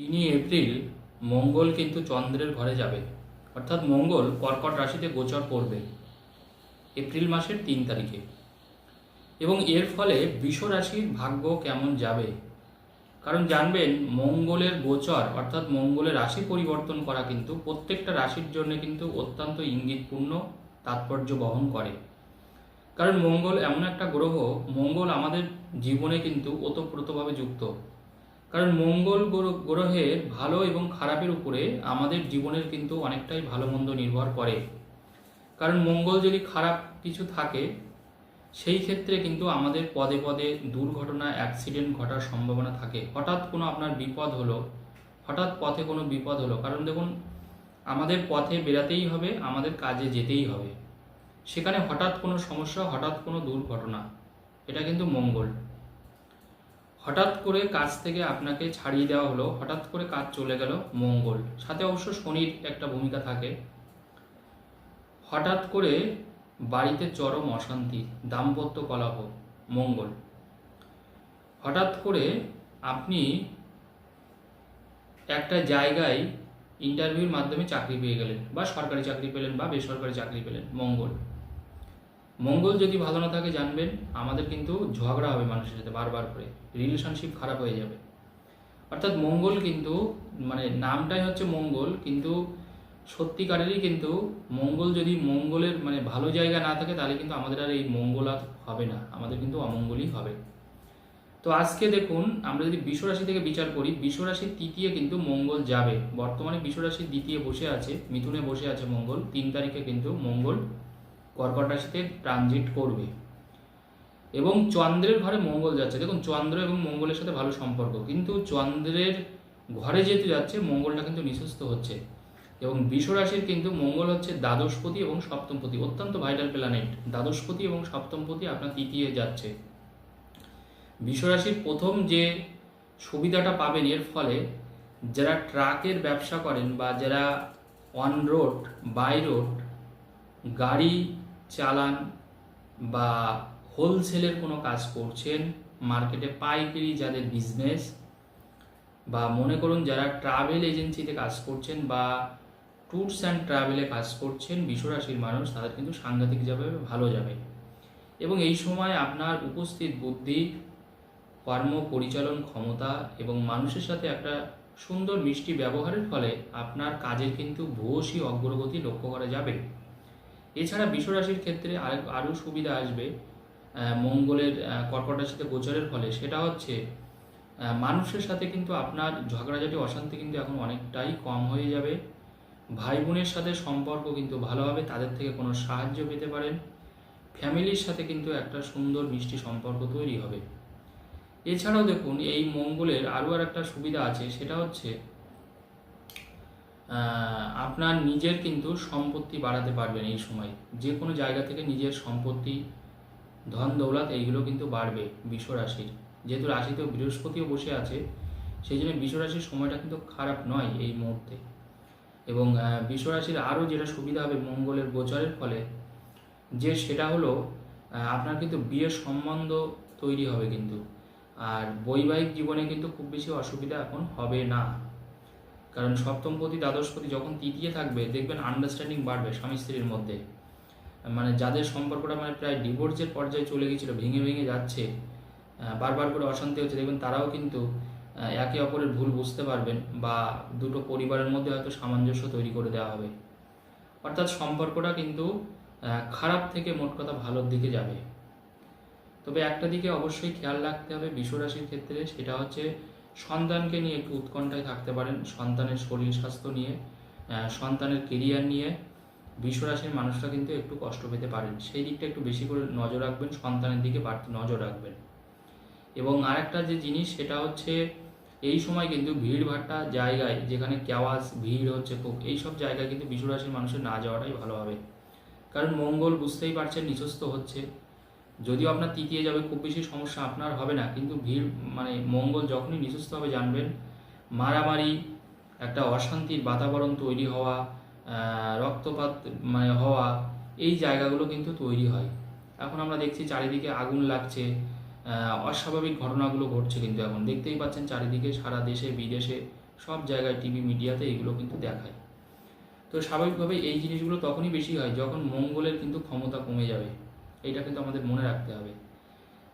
তিনই April মঙ্গল কিন্তু চন্দ্রের ঘরে যাবে। অর্থাৎ মঙ্গল কর্কট রাশিতে গোচর করবে। এপ্রিল মাসের তিন তারিখে। এবং এর ফলে বৃষ রাশির ভাগ্য কেমন যাবে? কারণ জানবেন, মঙ্গলের গোচর অর্থাৎ মঙ্গলের রাশি পরিবর্তন করা কিন্তু প্রত্যেকটা রাশির জন্য কিন্তু অত্যন্ত ইঙ্গিতপূর্ণ তাৎপর্য বহন করে। কারণ মঙ্গল এমন একটা গ্রহ, মঙ্গল আমাদের জীবনে কিন্তু ওতপ্রোতভাবে যুক্ত। কারণ মঙ্গল গ্রহের ভালো এবং খারাপের উপরে আমাদের জীবনের কিন্তু অনেকটাই ভালো মন্দ নির্ভর করে। কারণ মঙ্গল যদি খারাপ কিছু থাকে, সেই ক্ষেত্রে কিন্তু আমাদের পদে পদে দুর্ঘটনা অ্যাক্সিডেন্ট ঘটার সম্ভাবনা থাকে। হঠাৎ কোনো আপনার বিপদ হলো, হঠাৎ পথে কোনো বিপদ হলো, কারণ দেখুন, আমাদের পথে বেরাতেই হবে, আমাদের কাজে যেতেই হবে। সেখানে হঠাৎ কোনো সমস্যা, হঠাৎ কোনো দুর্ঘটনা, এটা কিন্তু মঙ্গল। হঠাৎ করে কাজ থেকে আপনাকে ছাড়িয়ে দেওয়া হলো, হঠাৎ করে কাজ চলে গেল মঙ্গল। সাথে অবশ্য শনির একটা ভূমিকা থাকে। হঠাৎ করে বাড়িতে চরম অশান্তি, দাম্পত্য কলহ মঙ্গল। হঠাৎ করে আপনি একটা জায়গায় ইন্টারভিউর মাধ্যমে চাকরি পেয়ে গেলেন বা সরকারি চাকরি পেলেন বা বেসরকারি চাকরি পেলেন, মঙ্গল। মঙ্গল যদি ভালো না থাকে, জানবেন, আমাদের কিন্তু ঝগড়া হবে মানুষের সাথে বারবার করে। রিলেশনশিপ খারাপ হয়ে যাবে। অর্থাৎ মঙ্গল কিন্তু মানে নামটাই হচ্ছে মঙ্গল, কিন্তু সত্যিকারেরই কিন্তু মঙ্গল যদি মঙ্গলের মানে ভালো জায়গা না থাকে, তাহলে কিন্তু আমাদের আর এই মঙ্গল আর হবে না। আমাদের কিন্তু অমঙ্গলই হবে। তো আজকে দেখুন, আমরা যদি বিশ্বরাশি থেকে বিচার করি, বিশ্বরাশির তৃতীয় কিন্তু মঙ্গল যাবে। বর্তমানে বিশ্বরাশির দ্বিতীয় বসে আছে, মিথুনে বসে আছে মঙ্গল। তিন তারিখে কিন্তু মঙ্গল কর্কট রাশিতে ট্রানজিট করবে। এবং চন্দ্রের ঘরে মঙ্গল যাচ্ছে। দেখুন, চন্দ্র এবং মঙ্গলের সাথে ভালো সম্পর্ক, কিন্তু চন্দ্রের ঘরে যেহেতু যাচ্ছে, মঙ্গলটা কিন্তু নিঃস্ত হচ্ছে। এবং বৃষ রাশির কিন্তু মঙ্গল হচ্ছে দ্বাদশপতি এবং সপ্তমপতি, অত্যন্ত ভাইটাল প্ল্যানেট দ্বাদশপতি এবং সপ্তমপতি আপনার তৃতীয় যাচ্ছে। বৃষ রাশির প্রথম যে সুবিধাটা পাবেন, এর ফলে যারা ট্রাকের ব্যবসা করেন বা যারা অন রোড বাই রোড গাড়ি চালান বা হোলসেলের কোনো কাজ করছেন মার্কেটে পাইকারি যাদের বিজনেস বা মনে করুন যারা ট্রাভেল এজেন্সিতে কাজ করছেন বা ট্যুরস অ্যান্ড ট্রাভেলে কাজ করছেন, বিশ্বরাশির মানুষ, তাদের কিন্তু সাংঘাতিক যাবে ভালো যাবে। এবং এই সময় আপনার উপস্থিত বুদ্ধি, কর্ম, পরিচালন ক্ষমতা এবং মানুষের সাথে একটা সুন্দর মিষ্টি ব্যবহারের ফলে আপনার কাজের কিন্তু ভূয়সী অগ্রগতি লক্ষ্য করা যাবে। এছাড়া বিশ্বরাশির ক্ষেত্রে আরও সুবিধা আসবে মঙ্গলের কর্কট রাশিতে গোচরের ফলে। সেটা হচ্ছে মানুষের সাথে কিন্তু আপনার ঝগড়াঝাটি, অশান্তি কিন্তু এখন অনেকটাই কম হয়ে যাবে। ভাই বোনের সাথে সম্পর্ক কিন্তু ভালো হবে, তাদের থেকে কোনো সাহায্য পেতে পারেন। ফ্যামিলির সাথে কিন্তু একটা সুন্দর মিষ্টি সম্পর্ক তৈরি হবে। এছাড়াও দেখুন, এই মঙ্গলের আরও আর একটা সুবিধা আছে, সেটা হচ্ছে আপনার নিজের কিন্তু সম্পত্তি বাড়াতে পারবেন এই সময়। যে কোনো জায়গা থেকে নিজের সম্পত্তি ধন দৌলত এইগুলো কিন্তু বাড়বে বিশ্ব রাশির। যেহেতু রাশিতেও বৃহস্পতিও বসে আছে সেই জন্য বিশ্ব রাশির সময়টা কিন্তু খারাপ নয় এই মুহূর্তে। এবং আহ, বিশ্ব রাশির আরও যেটা সুবিধা হবে মঙ্গলের গোচরের ফলে যে সেটা হলো আপনার কিন্তু বিয়ের সম্বন্ধ তৈরি হবে কিন্তু। আর বৈবাহিক জীবনে কিন্তু খুব বেশি অসুবিধা এখন হবে না। কারণ সপ্তমপতি দ্বাদশপতি যখন তৃতীয় থাকবে, দেখবেন আন্ডারস্ট্যান্ডিং বাড়বে স্বামী স্ত্রীর মধ্যে। মানে যাদের সম্পর্কটা মানে প্রায় ডিভোর্সের পর্যায়ে চলে গেছিল ভেঙে ভেঙে যাচ্ছে বারবার করে অশান্তি হচ্ছে, দেখবেন তারাও কিন্তু একে অপরের ভুল বুঝতে পারবেন বা দুটো পরিবারের মধ্যে হয়তো সামঞ্জস্য তৈরি করে দেওয়া হবে। অর্থাৎ সম্পর্কটা কিন্তু খারাপ থেকে মোট কথা ভালোর দিকে যাবে। তবে একটা দিকে অবশ্যই খেয়াল রাখতে হবে, বিশ্বরাশির ক্ষেত্রে সেটা হচ্ছে সন্তানকে নিয়ে একটু উৎকণ্ঠায় থাকতে পারেন, সন্তানের শরীর স্বাস্থ্য নিয়ে সন্তানের কেরিয়ার নিয়ে বিশ্বরাশির মানুষরা কিন্তু একটু কষ্ট পেতে পারেন। সেই দিকটা একটু বেশি করে নজর রাখবেন, সন্তানের দিকে বাড়তি নজর রাখবেন। এবং আরেকটা যে জিনিস সেটা হচ্ছে এই সময় কিন্তু ভিড় ভাট্টা জায়গায় যেখানে কেওয়াজ ভিড় হচ্ছে খুব এইসব জায়গায় কিন্তু বিশ্বরাশির মানুষের না যাওয়াটাই ভালো হবে। কারণ মঙ্গল বুঝতেই পারছেন নিচস্থ হচ্ছে। যদিও আপনার তৃতীয় যাবে, খুব বেশি সমস্যা আপনার হবে না। কিন্তু ভিড় মানে মঙ্গল যখনই নিচস্থ হবে জানবেন, মারামারি, একটা অশান্তির বাতাবরণ তৈরি হওয়া রক্তপাত মানে হওয়া, এই জায়গাগুলো কিন্তু তৈরি হয়। এখন আমরা দেখছি চারিদিকে আগুন লাগছে অস্বাভাবিক ঘটনাগুলো ঘটছে কিন্তু এখন। দেখতেই পাচ্ছেন চারিদিকে সারা দেশে, বিদেশে, সব জায়গায় টিভি, মিডিয়াতে এগুলো কিন্তু দেখায়। তো স্বাভাবিকভাবে এই জিনিসগুলো তখনই বেশি হয় যখন মঙ্গলের কিন্তু ক্ষমতা কমে যাবে। এইটা কিন্তু আমাদের মনে রাখতে হবে।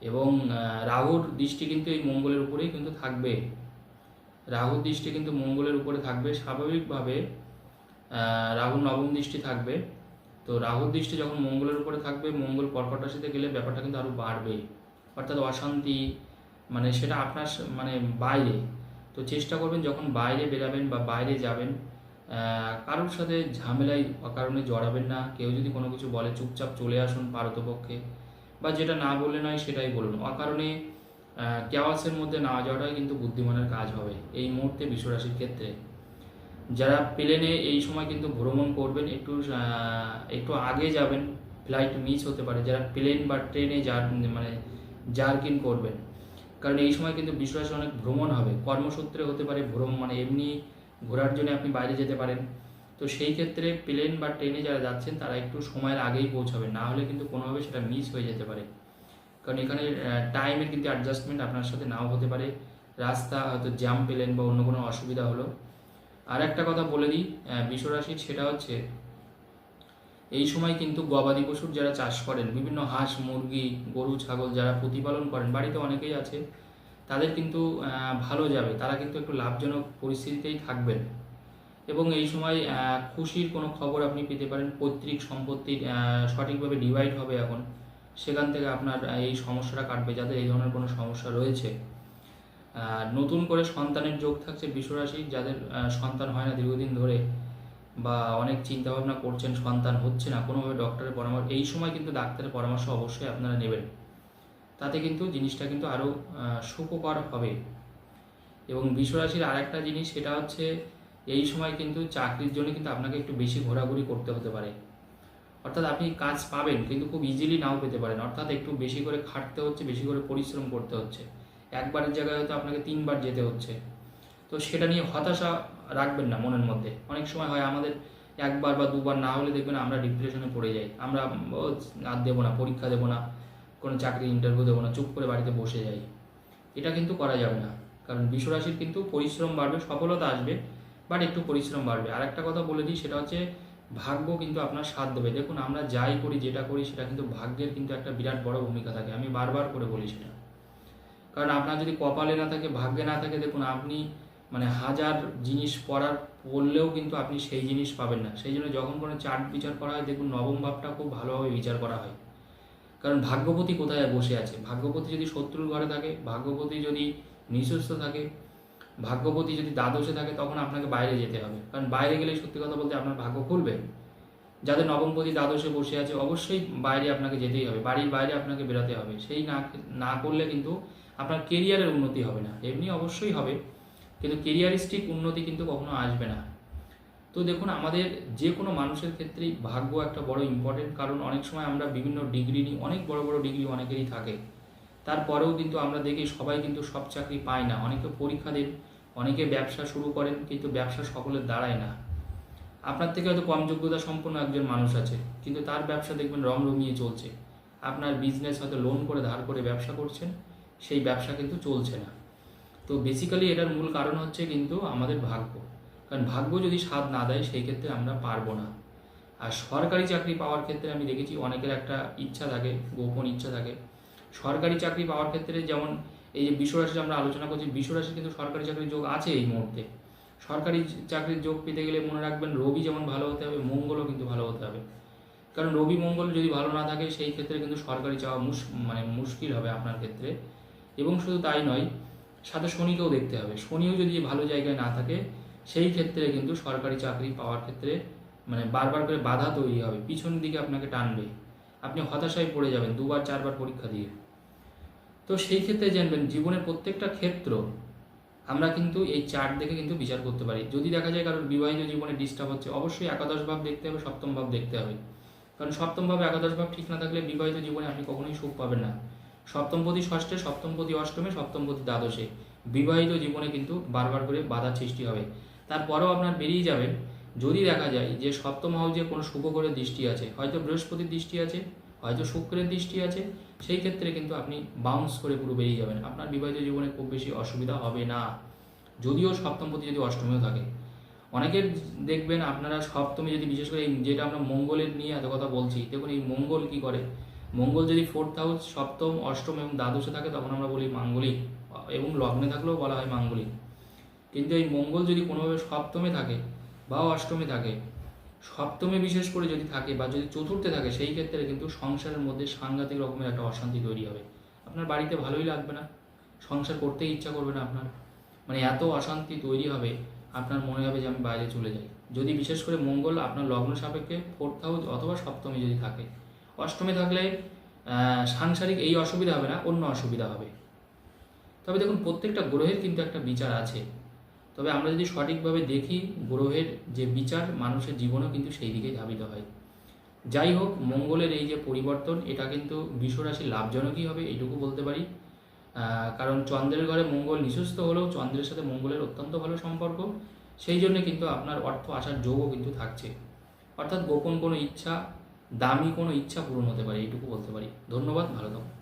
এবং রাহুর দৃষ্টি কিন্তু এই মঙ্গলের উপরেই কিন্তু থাকবে। রাহুর দৃষ্টি কিন্তু মঙ্গলের উপরে থাকবে। স্বাভাবিকভাবে রাহুর নবম দৃষ্টি থাকবে। তো রাহুর দৃষ্টি যখন মঙ্গলের উপরে থাকবে, মঙ্গল কর্কট রাশিতে গেলে ব্যাপারটা কিন্তু আরও বাড়বে। অর্থাৎ অশান্তি মানে সেটা আপনার মানে বাইরে। তো চেষ্টা করবেন যখন বাইরে বেরাবেন বা বাইরে যাবেন কারোর সাথে ঝামেলায় অকারণে জড়াবেন না, কেউ যদি কোনো কিছু বলে চুপচাপ চলে আসুন পারতপক্ষে বা যেটা না বললে নয় সেটাই বলুন। অকারণে কেওয়াসের মধ্যে না যাওয়াটাই কিন্তু বুদ্ধিমানের কাজ হবে এই মুহূর্তে বিশ্বরাশির ক্ষেত্রে। যারা প্লেনে এই সময় কিন্তু ভ্রমণ করবেন, একটু একটু আগে যাবেন ফ্লাইট মিস হতে পারে। যারা প্লেন বা ট্রেনে যার মানে জার্কিন করবেন, কারণ এই সময় কিন্তু বিশ্বরাশি অনেক ভ্রমণ হবে। কর্মসূত্রে হতে পারে ভ্রমণ মানে এমনি ঘোরার জন্য আপনি বাইরে যেতে পারেন। তো সেই ক্ষেত্রে প্লেন বা ট্রেনে যারা যাচ্ছেন, তারা একটু সময়ের আগেই পৌঁছাবেন। না হলে কিন্তু কোনোভাবে সেটা মিস হয়ে যেতে পারে। কারণ এখানে টাইমের কিন্তু অ্যাডজাস্টমেন্ট আপনার সাথে নাও হতে পারে। রাস্তা, হয়তো জ্যাম পেলেন বা অন্য কোনো অসুবিধা হলো। আর একটা কথা বলে দিই বিশ্বরাশির সেটা হচ্ছে, এই সময় কিন্তু গবাদি পশুর যারা চাষ করেন, বিভিন্ন হাঁস, মুরগি, গরু, ছাগল যারা প্রতিপালন করেন, বাড়িতে অনেকেই আছে তাদের কিন্তু ভালো যাবে। তারা কিন্তু একটু লাভজনক পরিস্থিতিতেই থাকবেন। এবং এই সময় খুশির কোনো খবর আপনি পেতে পারেন। পৈতৃক সম্পত্তি আহ, সঠিকভাবে ডিভাইড হবে এখন। সেখান থেকে আপনার এই সমস্যাটা কাটবে যাদের এই ধরনের কোনো সমস্যা রয়েছে। নতুন করে সন্তানের যোগ থাকছে বিশ্বরাশি যাদের সন্তান হয় না দীর্ঘদিন ধরে বা অনেক চিন্তা ভাবনা করছেন সন্তান হচ্ছে না কোনোভাবে ডক্টরের পরামর্শ এই সময় কিন্তু ডাক্তারের পরামর্শ অবশ্যই আপনারা নেবেন। তাতে কিন্তু জিনিসটা কিন্তু আরও সুখকর হবে। এবং বিশ্বরাশির আরেকটা জিনিস, সেটা হচ্ছে এই সময় কিন্তু চাকরির জন্য কিন্তু আপনাকে একটু বেশি ঘোরাঘুরি করতে হতে পারে। অর্থাৎ আপনি কাজ পাবেন, কিন্তু খুব ইজিলি নাও পেতে পারেন। অর্থাৎ একটু বেশি করে খাটতে হচ্ছে, বেশি করে পরিশ্রম করতে হচ্ছে। একবারের জায়গায় হয়তো আপনাকে তিনবার যেতে হচ্ছে। তো সেটা নিয়ে হতাশা রাখবেন না মনের মধ্যে। অনেক সময় হয় আমাদের একবার বা দুবার না হলে দেখবেন আমরা ডিপ্রেশনে পড়ে যাই। আমরা আর দেবো না, পরীক্ষা দেবো না। কোনো চাকরি ইন্টারভিউ দেবো না, চুপ করে বাড়িতে বসে যাই। এটা কিন্তু করা যাবে না। কারণ বিশ্বরাশির কিন্তু পরিশ্রম বাড়বে, সফলতা আসবে বাট একটু পরিশ্রম বাড়বে। আর একটা কথা বলে দিই, সেটা হচ্ছে ভাগ্য কিন্তু আপনার সাথ দেবে। দেখুন, আমরা যাই করি, যেটা করি, সেটা কিন্তু ভাগ্যের কিন্তু একটা বিরাট বড় ভূমিকা থাকে। আমি বারবার করে বলি সেটা। কারণ আপনার যদি কপালে না থাকে, ভাগ্যে না থাকে, দেখুন, আপনি মানে হাজার জিনিস পড়ার পড়লেও কিন্তু আপনি সেই জিনিস পাবেন না। সেই জন্য যখন কোনো চার্ট বিচার করা হয়, দেখুন, নবম ভাবটা খুব ভালোভাবে বিচার করা হয়। কারণ ভাগ্যপতি কোথায় বসে আছে? ভাগ্যপতি যদি শত্রুর ঘরে থাকে, ভাগ্যপতি যদি নিঃস্বস্থ থাকে, ভাগ্যপতি যদি দ্বাদশে থাকে, তখন আপনাকে বাইরে যেতে হবে। কারণ বাইরে গেলে সত্যি কথা বলতে আপনার ভাগ্য খুলবে। যাদের নবমপতি দ্বাদশে বসে আছে, অবশ্যই বাইরে আপনাকে যেতেই হবে। বাড়ির বাইরে আপনাকে বেরোতে হবে। সেই না না করলে কিন্তু আপনার কেরিয়ারের উন্নতি হবে না। এমনি অবশ্যই হবে। কিন্তু কেরিয়ারিস্টিক উন্নতি কিন্তু কখনো আসবে না। তো দেখুন, আমাদের যে কোনো মানুষের ক্ষেত্রেই ভাগ্য একটা বড় ইম্পর্টেন্ট কারণ অনেক সময় আমরা বিভিন্ন ডিগ্রি নিই, অনেক বড় বড় ডিগ্রি অনেকেরই থাকে। তারপরেও কিন্তু আমরা দেখি সবাই কিন্তু সব চাকরি পায় না। অনেকে পরীক্ষা দেন, অনেকে ব্যবসা শুরু করেন, কিন্তু ব্যবসা সকলের দাঁড়ায় না। আপনার থেকে হয়তো কম যোগ্যতা সম্পন্ন একজন মানুষ আছে, কিন্তু তার ব্যবসা দেখবেন রং রমিয়ে চলছে। আপনার বিজনেস হয়তো লোন করে ধার করে ব্যবসা করছেন, সেই ব্যবসা কিন্তু চলছে না। তো বেসিক্যালি এটার মূল কারণ হচ্ছে কিন্তু আমাদের ভাগ্য। কারণ ভাগ্য যদি স্বাদ না দেয়, সেই ক্ষেত্রে আমরা পারব না। আর সরকারি চাকরি পাওয়ার ক্ষেত্রে আমি দেখেছি অনেকের একটা ইচ্ছা থাকে, গোপন ইচ্ছা থাকে। সরকারি চাকরি পাওয়ার ক্ষেত্রে যেমন এই যে বিশ্বরাশি আমরা আলোচনা করছি বিশ্বরাশি কিন্তু সরকারি চাকরির যোগ আছে এই মুহূর্তে। সরকারি চাকরির যোগ পেতে গেলে মনে রাখবেন, রবি যেমন ভালো হতে হবে, মঙ্গলও কিন্তু ভালো হতে হবে। কারণ রবি মঙ্গল যদি ভালো না থাকে, সেই ক্ষেত্রে কিন্তু সরকারি চাওয়া মুশ মানে মুশকিল হবে আপনার ক্ষেত্রে। এবং শুধু তাই নয়, সাথে শনিকেও দেখতে হবে। শনিও যদি ভালো জায়গায় না থাকে সেই ক্ষেত্রে কিন্তু সরকারি চাকরি পাওয়ার ক্ষেত্রে মানে বারবার করে বাধা তৈরি হবে, পিছন দিকে আপনাকে টানবে। আপনি হতাশায় পড়ে যাবেন, দুবার, চারবার পরীক্ষা দিয়ে। তো সেই ক্ষেত্রে জানবেন, জীবনের প্রত্যেকটা ক্ষেত্র আমরা কিন্তু এই চার্ট দেখে কিন্তু বিচার করতে পারি। যদি দেখা যায় কারোর বিবাহিত জীবনে ডিস্টার্ব হচ্ছে, অবশ্যই একাদশ ভাব দেখতে হবে, সপ্তম ভাব দেখতে হবে। কারণ সপ্তম ভাব একাদশ ভাব ঠিক না থাকলে বিবাহিত জীবনে আপনি কখনোই সুখ পাবেন না। সপ্তমপতি ষষ্ঠে সপ্তমপতি অষ্টমে সপ্তমপতি দ্বাদশে। বিবাহিত জীবনে কিন্তু বারবার করে বাধার সৃষ্টি হবে। তারপরেও আপনার বেরিয়ে যাবেন। যদি দেখা যায় যে সপ্তম হাউজে কোনো শুভ করে দৃষ্টি আছে, হয়তো বৃহস্পতির দৃষ্টি আছে, হয়তো শুক্রের দৃষ্টি আছে, সেই ক্ষেত্রে কিন্তু আপনি বাউন্স করে পুরো বেরিয়ে যাবেন। আপনার বিবাহিত জীবনে খুব বেশি অসুবিধা হবে না। যদিও সপ্তমপতি যদি অষ্টমেও থাকে। অনেকের দেখবেন আপনারা সপ্তমে যদি বিশেষ করে যেটা আমরা মঙ্গলের নিয়ে এত কথা বলছি, দেখুন এই মঙ্গল কি করে? মঙ্গল যদি ফোর্থ হাউস সপ্তম, অষ্টম এবং দ্বাদশে থাকে, তখন আমরা বলি মাঙ্গলিক এবং লগ্নে থাকলেও বলা হয় মাঙ্গলিক। কিন্তু এই মঙ্গল যদি কোনোভাবে সপ্তমে থাকে বা অষ্টমে থাকে, সপ্তমে বিশেষ করে যদি থাকে বা যদি চতুর্থে থাকে, সেই ক্ষেত্রে কিন্তু সংসারের মধ্যে সাংঘাতিক রকমের একটা অশান্তি তৈরি হবে। আপনার বাড়িতে ভালোই লাগবে না, সংসার করতেই ইচ্ছা করবে না আপনার। মানে এত অশান্তি তৈরি হবে, আপনার মনে হবে যে আমি বাইরে চলে যাই। যদি বিশেষ করে মঙ্গল আপনার লগ্ন সাপেক্ষে ফোর্থ হাউস অথবা সপ্তমে যদি থাকে, অষ্টমে থাকলে সাংসারিক এই অসুবিধা হবে না, অন্য অসুবিধা হবে। তবে দেখুন, প্রত্যেকটা গ্রহের কিন্তু একটা বিচার আছে। তবে আমরা যদি সঠিকভাবে দেখি গ্রহের যে বিচার, মানুষের জীবনও কিন্তু সেই দিকেই ধাবিত হয়। যাই হোক, মঙ্গলের এই যে পরিবর্তন, এটা কিন্তু বিশ্বরাশি লাভজনকই হবে, এইটুকু বলতে পারি। কারণ চন্দ্রের ঘরে মঙ্গল নিঃস্ত হলেও চন্দ্রের সাথে মঙ্গলের অত্যন্ত ভালো সম্পর্ক। সেই জন্য কিন্তু আপনার অর্থ আসার যোগও কিন্তু থাকছে। অর্থাৎ গোপন কোনো ইচ্ছা, দামি কোনো ইচ্ছা পূরণ হতে পারে, এইটুকু বলতে পারি। ধন্যবাদ, ভালো থাকুন।